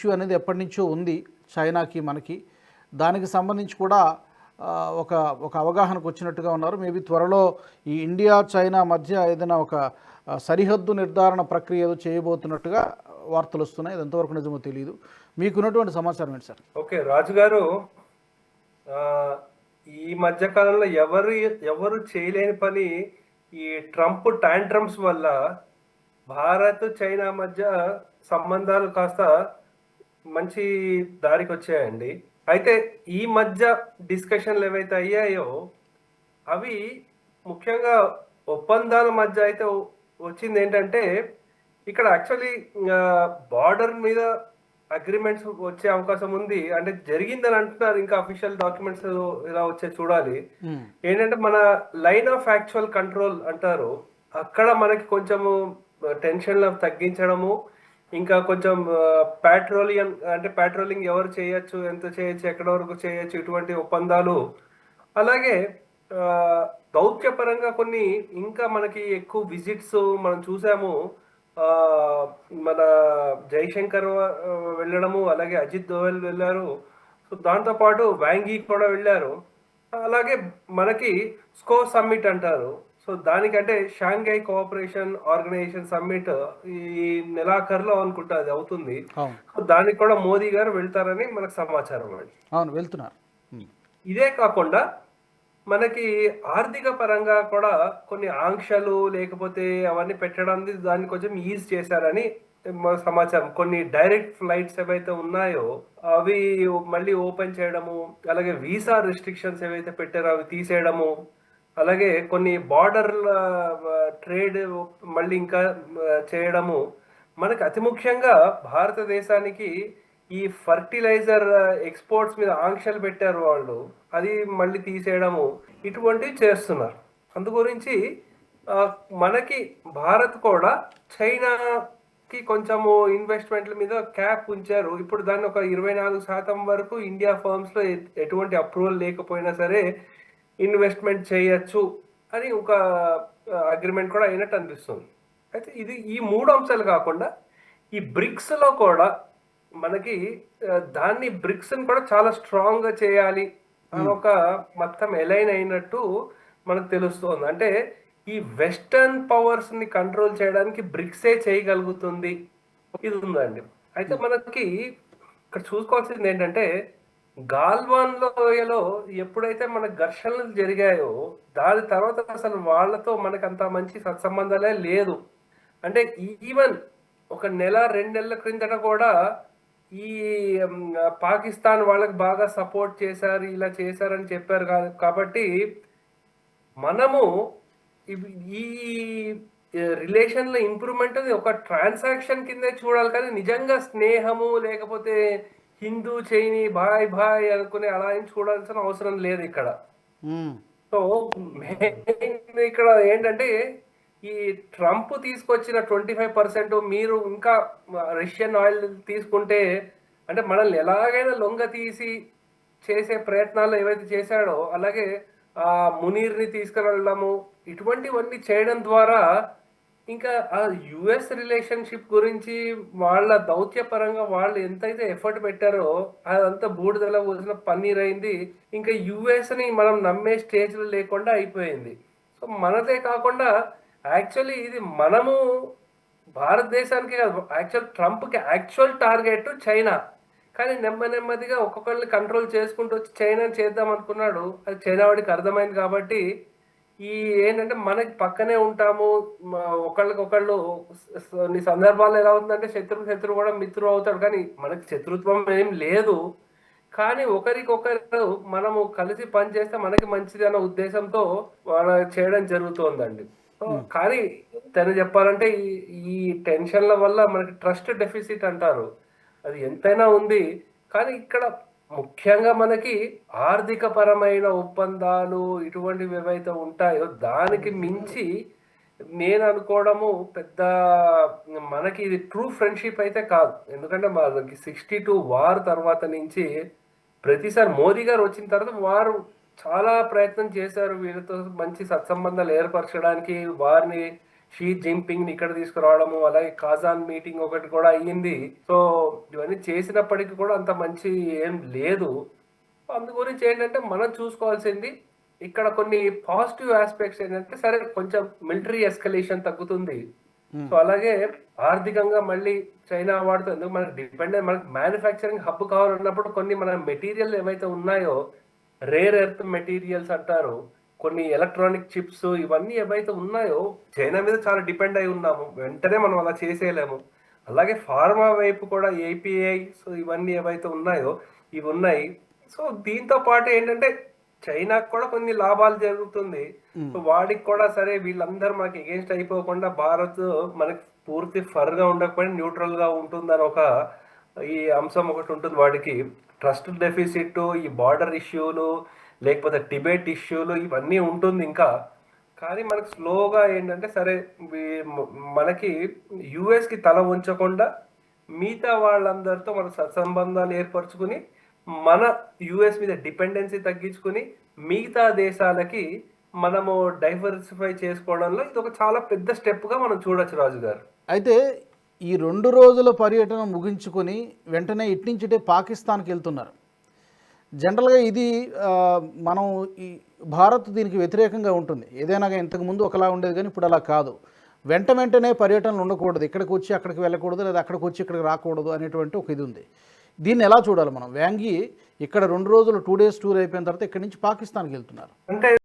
Issue అనేది ఎప్పటి నుంచో ఉంది చైనాకి మనకి. దానికి సంబంధించి కూడా ఒక ఒక అవగాహనకు వచ్చినట్టుగా ఉన్నారు. మేబీ త్వరలో ఈ ఇండియా చైనా మధ్య ఏదైనా ఒక సరిహద్దు నిర్ధారణ ప్రక్రియ ఏదో చేయబోతున్నట్టుగా వార్తలు వస్తున్నాయి. అది ఎంతవరకు నిజమో తెలియదు మీకున్నటువంటి సమాచారం ఏంటి సార్? ఓకే రాజు గారు ఈ మధ్య కాలంలో ఎవరు ఎవరు చేయలేని పని ఈ ట్రంప్ ట్యాంట్రమ్స్ వల్ల భారత్ చైనా మధ్య సంబంధాలు కాస్త మంచి దారికి వచ్చాయండి అయితే ఈ మధ్య డిస్కషన్లు ఏవైతే అయ్యాయో అవి ముఖ్యంగా ఒప్పందాల మధ్య అయితే వచ్చింది ఏంటంటే ఇక్కడ యాక్చువల్లీ బార్డర్ మీద అగ్రిమెంట్స్ వచ్చే అవకాశం ఉంది. అంటే జరిగిందని అంటున్నారు ఇంకా అఫీషియల్ డాక్యుమెంట్స్ ఇలా వచ్చే చూడాలి. ఏంటంటే మన లైన్ ఆఫ్ యాక్చువల్ కంట్రోల్ అంటారు. అక్కడ మనకి కొంచెము టెన్షన్ తగ్గించడము ఇంకా కొంచెం పెట్రోలియం అంటే పెట్రోలింగ్ ఎవరు చేయొచ్చు ఎంత చేయొచ్చు ఎక్కడ వరకు చేయొచ్చు ఇటువంటి ఒప్పందాలు. అలాగే దౌత్యపరంగా కొన్ని ఇంకా మనకి ఎక్కువ విజిట్స్ మనం చూసాము. మన జైశంకర్ వెళ్ళడము అలాగే అజిత్ దోవల్ వెళ్ళారు. సో దాంతోపాటు వ్యాంగీ కూడా వెళ్ళారు. అలాగే మనకి స్కో సమ్మిట్ అంటారు. సో దానికంటే షాంఘై కోఆపరేషన్ ఆర్గనైజేషన్ సమ్మిట్ ఈ నెలాఖరులో అనుకుంటా అది అవుతుంది. దానికి కూడా మోదీ గారు వెళ్తారని మనకు సమాచారం అండి. అవును వెళ్తున్నారు. ఇదే కాకుండా మనకి ఆర్థిక పరంగా కూడా కొన్ని ఆంక్షలు లేకపోతే అవన్నీ పెట్టడానికి దాన్ని కొంచెం ఈజ్ చేశారని సమాచారం. కొన్ని డైరెక్ట్ ఫ్లైట్స్ ఏవైతే ఉన్నాయో అవి మళ్ళీ ఓపెన్ చేయడము అలాగే వీసా రిస్ట్రిక్షన్స్ ఏవైతే పెట్టారో అవి తీసేయడము అలాగే కొన్ని బార్డర్ల ట్రేడ్ మళ్ళీ ఇంకా చేయడము మనకి అతి ముఖ్యంగా భారతదేశానికి ఈ ఫర్టిలైజర్ ఎక్స్పోర్ట్స్ మీద ఆంక్షలు పెట్టారు వాళ్ళు. అది మళ్ళీ తీసేయడము ఇటువంటివి చేస్తున్నారు. అందు గురించి మనకి భారత్ కూడా చైనాకి కొంచెము ఇన్వెస్ట్మెంట్ల మీద క్యాప్ ఉంచారు. ఇప్పుడు దాన్ని ఒక ఇరవై నాలుగు శాతం వరకు ఇండియా ఫర్మ్స్లో ఎటువంటి అప్రూవల్ లేకపోయినా సరే ఇన్వెస్ట్మెంట్ చేయొచ్చు అని ఒక అగ్రిమెంట్ కూడా అయినట్టు అనిపిస్తుంది. అయితే ఇది ఈ మూడు అంశాలు కాకుండా ఈ బ్రిక్స్లో కూడా మనకి దాన్ని బ్రిక్స్ కూడా చాలా స్ట్రాంగ్గా చేయాలి అని ఒక మొత్తం ఎలైన్ అయినట్టు మనకు తెలుస్తోంది. అంటే ఈ వెస్టర్న్ పవర్స్ని కంట్రోల్ చేయడానికి బ్రిక్సే చేయగలుగుతుంది. ఇది ఉందండి. అయితే మనకి ఇక్కడ చూసుకోవాల్సింది ఏంటంటే గాల్వాన్ లోయలో ఎప్పుడైతే మన ఘర్షణలు జరిగాయో దాని తర్వాత అసలు వాళ్ళతో మనకు అంత మంచి సత్సంబంధాలే లేదు. అంటే ఈవెన్ ఒక నెల రెండు నెలల క్రిందట కూడా ఈ పాకిస్తాన్ వాళ్ళకి బాగా సపోర్ట్ చేశారు ఇలా చేశారని చెప్పారు కాబట్టి మనము ఇవి- ఈ రిలేషన్లో ఇంప్రూవ్మెంట్ ఒక ట్రాన్సాక్షన్ కిందే చూడాలి. కానీ నిజంగా స్నేహము లేకపోతే హిందూ చైనీ బాయ్ బాయ్ అనుకునే అలా ఏం చూడాల్సిన అవసరం లేదు ఇక్కడ. సో ఇక్కడ ఏంటంటే ఈ ట్రంప్ తీసుకొచ్చిన ట్వంటీ ఫైవ్ పర్సెంట్ మీరు ఇంకా రష్యన్ ఆయిల్ తీసుకుంటే అంటే మనల్ని ఎలాగైనా లొంగ తీసి చేసే ప్రయత్నాలు ఏవైతే చేశాడో అలాగే ఆ మునీర్ని తీసుకువెళ్ళడము ఇటువంటివన్నీ చేయడం ద్వారా ఇంకా ఆ యుఎస్ రిలేషన్షిప్ గురించి వాళ్ళ దౌత్యపరంగా వాళ్ళు ఎంతైతే ఎఫర్ట్ పెట్టారో అదంతా బూడిదల పోసిన పన్నీర్ అయింది. ఇంకా యుఎస్ని మనం నమ్మే స్టేజ్లో లేకుండా అయిపోయింది. సో మనదే కాకుండా యాక్చువల్లీ ఇది మనము భారతదేశానికి కాదు యాక్చువల్ ట్రంప్కి యాక్చువల్ టార్గెట్ చైనా కానీ నెమ్మది నెమ్మదిగా ఒక్కొక్కరిని కంట్రోల్ చేసుకుంటూ వచ్చి చైనా చేద్దాం అనుకున్నాడు. అది చైనా వాడికి అర్థమైంది కాబట్టి ఈ ఏంటంటే మనకి పక్కనే ఉంటాము ఒకళ్ళకొకళ్ళు నీ సందర్భాలు ఎలా అవుతుందంటే శత్రువు శత్రువు కూడా మిత్రువు అవుతాడు. కానీ మనకి శత్రుత్వం ఏం లేదు. కానీ ఒకరికొకరు మనము కలిసి పనిచేస్తే మనకి మంచిది అన్న ఉద్దేశంతో వాళ్ళ చేయడం జరుగుతోందండి. కానీ తను చెప్పాలంటే ఈ- ఈ టెన్షన్ల వల్ల మనకి ట్రస్ట్ డెఫిసిట్ అంటారు. అది ఎంతైనా ఉంది. కానీ ఇక్కడ ముఖ్యంగా మనకి ఆర్థిక పరమైన ఒప్పందాలు ఇటువంటివి ఏవైతే ఉంటాయో దానికి మించి నేను అనుకోవడము పెద్ద మనకి ఇది ట్రూ ఫ్రెండ్షిప్ అయితే కాదు. ఎందుకంటే మనకి సిక్స్టీ టూ వార్ తర్వాత నుంచి ప్రతిసారి మోదీ గారు వచ్చిన తర్వాత వారు చాలా ప్రయత్నం చేశారు. వీళ్ళతో మంచి సత్సంబంధాలు ఏర్పరచడానికి వారిని షీ జింపింగ్ ఇక్కడ తీసుకురావడము అలాగే కాజాన్ మీటింగ్ ఒకటి కూడా అయ్యింది. సో ఇవన్నీ చేసినప్పటికీ కూడా అంత మంచి ఏం లేదు. అందు గురించి ఏంటంటే మనం చూసుకోవాల్సింది ఇక్కడ కొన్ని పాజిటివ్ ఆస్పెక్ట్స్ ఏంటంటే సరే కొంచెం మిలిటరీ ఎస్కలేషన్ తగ్గుతుంది. సో అలాగే ఆర్థికంగా మళ్ళీ చైనా వాడుతూ ఎందుకు మనకి డిపెండ్ మనకి మ్యానుఫ్యాక్చరింగ్ హబ్ కావాలన్నప్పుడు కొన్ని మన మెటీరియల్ ఏవైతే ఉన్నాయో రేర్ ఎర్త్ మెటీరియల్స్ అంటారు కొన్ని ఎలక్ట్రానిక్ చిప్స్ ఇవన్నీ ఏవైతే ఉన్నాయో చైనా మీద చాలా డిపెండ్ అయి ఉన్నాము. వెంటనే మనం అలా చేసేయలేము. అలాగే ఫార్మా వైపు కూడా ఏపీఐ సో ఇవన్నీ ఏవైతే ఉన్నాయో ఇవి ఉన్నాయి. సో దీంతో పాటు ఏంటంటే చైనాకు కూడా కొన్ని లాభాలు జరుగుతుంది. సో వాడికి కూడా సరే వీళ్ళందరూ మనకి ఎగెన్స్ట్ అయిపోకుండా భారత్ మనకి పూర్తి ఫర్గా ఉండకపోయినా న్యూట్రల్గా ఉంటుందని ఒక ఈ అంశం ఒకటి ఉంటుంది వాడికి. ట్రస్ట్ డెఫిసిట్ ఈ బార్డర్ ఇష్యూలు లేకపోతే టిబెట్ ఇష్యూలు ఇవన్నీ ఉంటుంది ఇంకా. కానీ మనకు స్లోగా ఏంటంటే సరే మనకి యుఎస్కి తల ఉంచకుండా మిగతా వాళ్ళందరితో మన సత్సంబంధాలు ఏర్పరచుకుని మన యుఎస్ మీద డిపెండెన్సీ తగ్గించుకుని మిగతా దేశాలకి మనము డైవర్సిఫై చేసుకోవడంలో ఇది ఒక చాలా పెద్ద స్టెప్గా మనం చూడొచ్చు రాజు గారు అయితే ఈ రెండు రోజుల పర్యటన ముగించుకొని వెంటనే ఇట్నుంచిటే పాకిస్తాన్కి వెళ్తున్నారు. జనరల్గా ఇది మనం ఈ భారత్ దీనికి వ్యతిరేకంగా ఉంటుంది. ఏదైనా ఇంతకుముందు ఒకలా ఉండేది కానీ ఇప్పుడు అలా కాదు. వెంట వెంటనే పర్యటనలు ఉండకూడదు. ఇక్కడికి వచ్చి అక్కడికి వెళ్ళకూడదు లేదా అక్కడికి వచ్చి ఇక్కడికి రాకూడదు అనేటువంటి ఒక ఇది ఉంది. దీన్ని ఎలా చూడాలి మనం? వ్యాంగి ఇక్కడ రెండు రోజులు టూ డేస్ టూర్ అయిపోయిన తర్వాత ఇక్కడి నుంచి పాకిస్తాన్కి వెళ్తున్నారు. అంటే